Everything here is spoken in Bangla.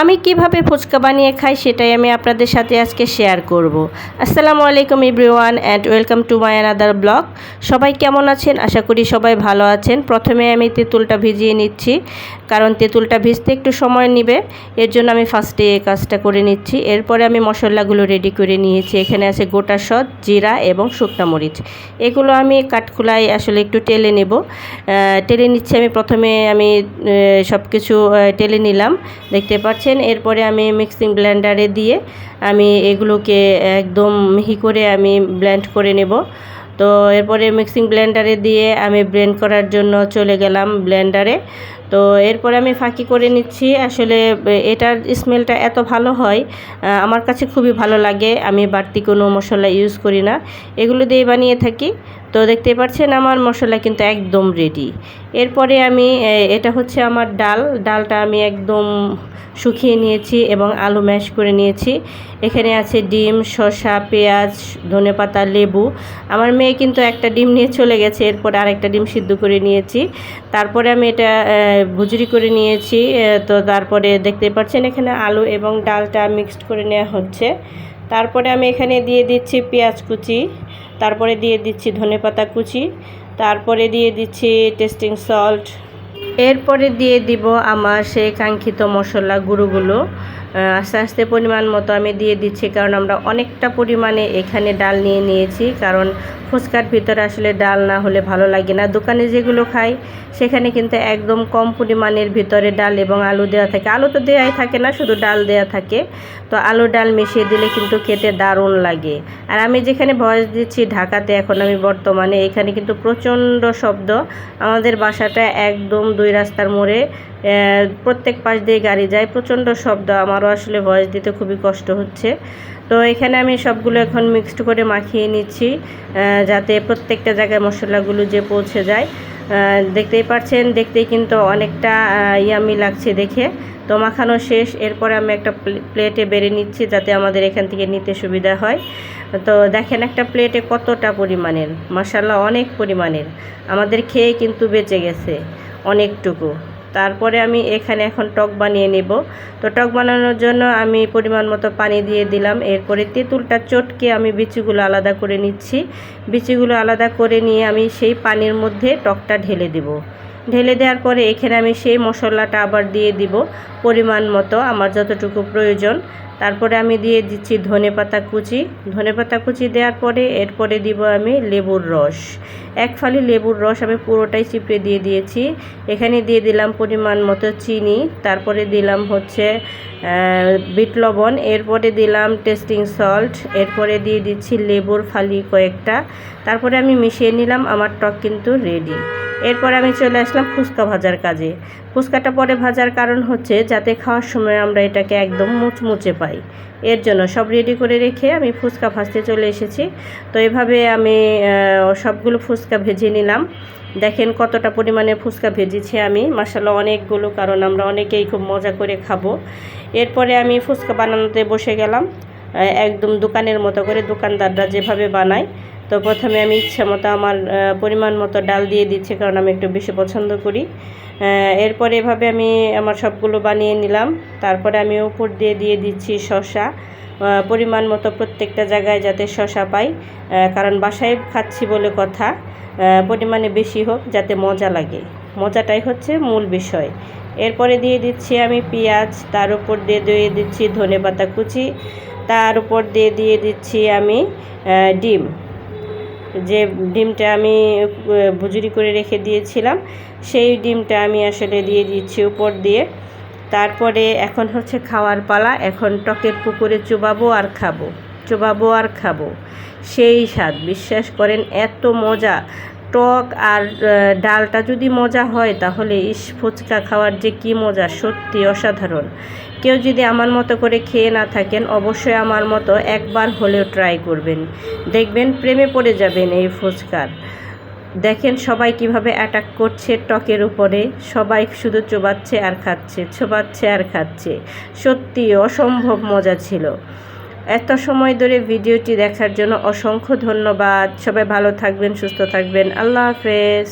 আমি কীভাবে ফুচকা বানিয়ে খাই সেটাই আমি আপনাদের সাথে আজকে শেয়ার করব। আসসালামু আলাইকুম everyone and welcome to my another blog সবাই কেমন আছেন? আশা করি সবাই ভালো আছেন। প্রথমে আমি তেঁতুলটা ভিজিয়ে নিচ্ছি, কারণ তেঁতুলটা ভিজতে একটু সময় নেবে। এর জন্য আমি ফার্স্টে এই কাজটা করে নিচ্ছি। এরপরে আমি মশলাগুলো রেডি করে নিয়েছি। এখানে আছে গোটা সদ জিরা এবং শুকনা মরিচ। এগুলো আমি কাঠখোলায় আসলে একটু টেলে নেব। টেলে নিচ্ছি। আমি প্রথমে আমি সব কিছু টেলে নিলাম। দেখতে পাচ্ছেন এরপরে আমি মিক্সিং ব্লেন্ডারে দিয়ে আমি এগুলোকে একদম মিহি করে আমি ব্লেন্ড করে নেব। তো এরপরে মিক্সিং ব্লেন্ডারে দিয়ে আমি ব্লেন্ড করার জন্য চলে গেলাম ব্লেন্ডারে তো এরপরে আমি ফাঁকি করে নিচ্ছি। আসলে এটার স্মেলটা এত ভালো হয় আমার কাছে খুবই ভালো লাগে। আমি বাড়তি কোনো মশলা ইউজ করি না। এগুলো দিয়ে বানিয়ে থাকি। তো দেখতে পাচ্ছেন আমার মশলা কিন্তু একদম রেডি এরপরে আমি এটা হচ্ছে আমার ডাল। ডালটা আমি একদম শুকিয়ে নিয়েছি এবং আলু ম্যাশ করে নিয়েছি। এখানে আছে ডিম, শসা, পেঁয়াজ ধনেপাতা লেবু। আমার মেয়ে কিন্তু একটা ডিম নিয়ে চলে গেছে, এরপর আরেকটা ডিম সিদ্ধ করে নিয়েছি। তারপরে আমি এটা ভুজুরি করে নিয়েছি তো তারপরে দেখতে পাচ্ছেন এখানে আলু এবং ডালটা মিক্সড করে নেওয়া হচ্ছে। তারপরে আমি এখানে দিয়ে দিচ্ছি পেঁয়াজ কুচি, তারপরে দিয়ে দিচ্ছি ধনেপাতা কুচি, তারপরে দিয়ে দিচ্ছি টেস্টিং সল্ট এরপরে দিয়ে দিব আমার সেই কাঙ্ক্ষিত মশলা গুঁড়োগুলো। আস্তে আস্তে পরিমাণ মতো আমি দিয়ে দিচ্ছি, কারণ আমরা অনেকটা পরিমাণে এখানে ডাল নিয়ে নিয়েছি, কারণ ফুচকার ভিতরে আসলে ডাল না হলে ভালো লাগে না। দোকানে যেগুলো খাই, সেখানে কিন্তু একদম কম পরিমাণের ভিতরে ডাল এবং আলু দেওয়া থাকে। আলু তো দেওয়াই থাকে না, শুধু ডাল দেওয়া থাকে। তো আলু ডাল মিশিয়ে দিলে কিন্তু খেতে দারুণ লাগে। আর আমি যেখানে ভয়েস দিচ্ছি ঢাকাতে এখন আমি বর্তমানে, এখানে কিন্তু প্রচণ্ড শব্দ। আমাদের বাসাটা একদম দুই রাস্তার মোড়ে প্রত্যেক পাশ দিয়ে গাড়ি যায়। প্রচণ্ড শব্দ। আমারও আসলে ভয়েস দিতে খুবই কষ্ট হচ্ছে। তো এখানে আমি সবগুলো এখন মিক্সড করে মাখিয়ে নিচ্ছি যাতে প্রত্যেকটা জায়গায় মশলাগুলো যে পৌঁছে যায়। দেখতেই পাচ্ছেন দেখতেই কিন্তু অনেকটা ইয়ামি লাগছে দেখে। তো মাখানো শেষ। এরপরে আমি একটা প্লে- প্লেটে বেড়ে নিচ্ছি যাতে আমাদের এখান থেকে নিতে সুবিধা হয়। তো দেখেন একটা প্লেটে কতটা পরিমাণের? মাসাল্লাহ অনেক পরিমাণের। আমাদের খেয়ে কিন্তু বেঁচে গেছে অনেকটুকু। তারপরে আমি এখানে এখন টক বানিয়ে নেব। তো টক বানানোর জন্য আমি পরিমাণ মতো পানি দিয়ে দিলাম। এরপরে তেঁতুলটা চটকে আমি বিচিগুলো আলাদা করে নিচ্ছি। বিচিগুলো আলাদা করে নিয়ে আমি সেই পানির মধ্যে টকটা ঢেলে দেব। ঢেলে দেওয়ার পরে এখানে আমি সেই মশলাটা আবার দিয়ে দিব পরিমাণ মতো, আমার যতটুকু প্রয়োজন। তারপরে আমি দিয়ে দিচ্ছি ধনেপাতা কুচি। ধনেপাতা কুচি দেওয়ার পরে এরপরে দিব আমি লেবুর রস। এক ফালি লেবুর রস আমি পুরোটাই চিপড়ে দিয়ে দিয়েছি। এখানে দিয়ে দিলাম পরিমাণ মতো চিনি, তারপরে দিলাম হচ্ছে বিট লবণ, এরপরে দিলাম টেস্টিং সল্ট, এরপরে দিয়ে দিচ্ছি লেবুর ফালি কয়েকটা। তারপরে আমি মিশিয়ে নিলাম, আমার টক কিন্তু রেডি এরপর আমি চলে আসলাম ফুচকা ভাজার কাজে। ফুচকাটা পরে ভাজার কারণ হচ্ছে যাতে খাওয়ার সময় আমরা এটাকে একদম মুচমুচে পাই। এর জন্য সব রেডি করে রেখে আমি ফুচকা ভাজতে চলে এসেছি। তো এভাবে আমি সবগুলো ফুচকা ভেজে নিলাম। দেখেন কতটা পরিমাণে ফুচকা ভেজেছি আমি। মাসাল্লাহ অনেকগুলো, কারণ আমরা অনেকেই খুব মজা করে খাব। এরপরে আমি ফুচকা বানানোতে বসে গেলাম। একদম দোকানের মতো করে দোকানদাররা যেভাবে বানায় তো প্রথমে আমি ইচ্ছা মতো আমার পরিমাণ মতো ডাল দিয়ে দিচ্ছি, কারণ আমি একটু বেশি পছন্দ করি। এরপরে এভাবে আমি আমার সবগুলো বানিয়ে নিলাম। তারপরে আমি উপর দিয়ে দিয়ে দিচ্ছি শসা। পরিমাণ মতো প্রত্যেকটা জায়গায় যাতে শসা পাই কারণ বাসায় খাচ্ছি বলে কথা। পরিমাণে বেশি হোক, যাতে মজা লাগে। মজাটাই হচ্ছে মূল বিষয়। এরপরে দিয়ে দিচ্ছি আমি পেঁয়াজ, তার উপর দিয়ে দিয়ে দিচ্ছি ধনেপাতা কুচি, তার উপর দিয়ে দিয়ে দিচ্ছি আমি ডিম। যে ডিমটা আমি ভুজুরি করে রেখে দিয়েছিলাম, সেই ডিমটা আমি আসলে দিয়ে দিচ্ছি উপর দিয়ে। তারপরে এখন হচ্ছে খাওয়ার পালা, এখন টকের পুকুরে চুবাবো আর খাব, চুবাবো আর খাব। সেই স্বাদ, বিশ্বাস করেন, এত মজা। টক আর ডালটা যদি মজা হয় তাহলে ইস, ফুচকা খাওয়ার যে কি মজা, সত্যি অসাধারণ। কেউ যদি আমার মতো করে খেয়ে না থাকেন, অবশ্যই আমার মতো একবার হলেও ট্রাই করবেন। দেখবেন প্রেমে পড়ে যাবেন এই ফুচকার। দেখেন সবাই কীভাবে অ্যাটাক করছে টকের উপরে। সবাই শুধু চোবাচ্ছে আর খাচ্ছে, চোবাচ্ছে আর খাচ্ছে। সত্যি অসম্ভব মজা ছিল। এত সময় ধরে ভিডিওটি দেখার জন্য অসংখ্য ধন্যবাদ। সবাই ভালো থাকবেন, সুস্থ থাকবেন। আল্লাহ হাফেজ।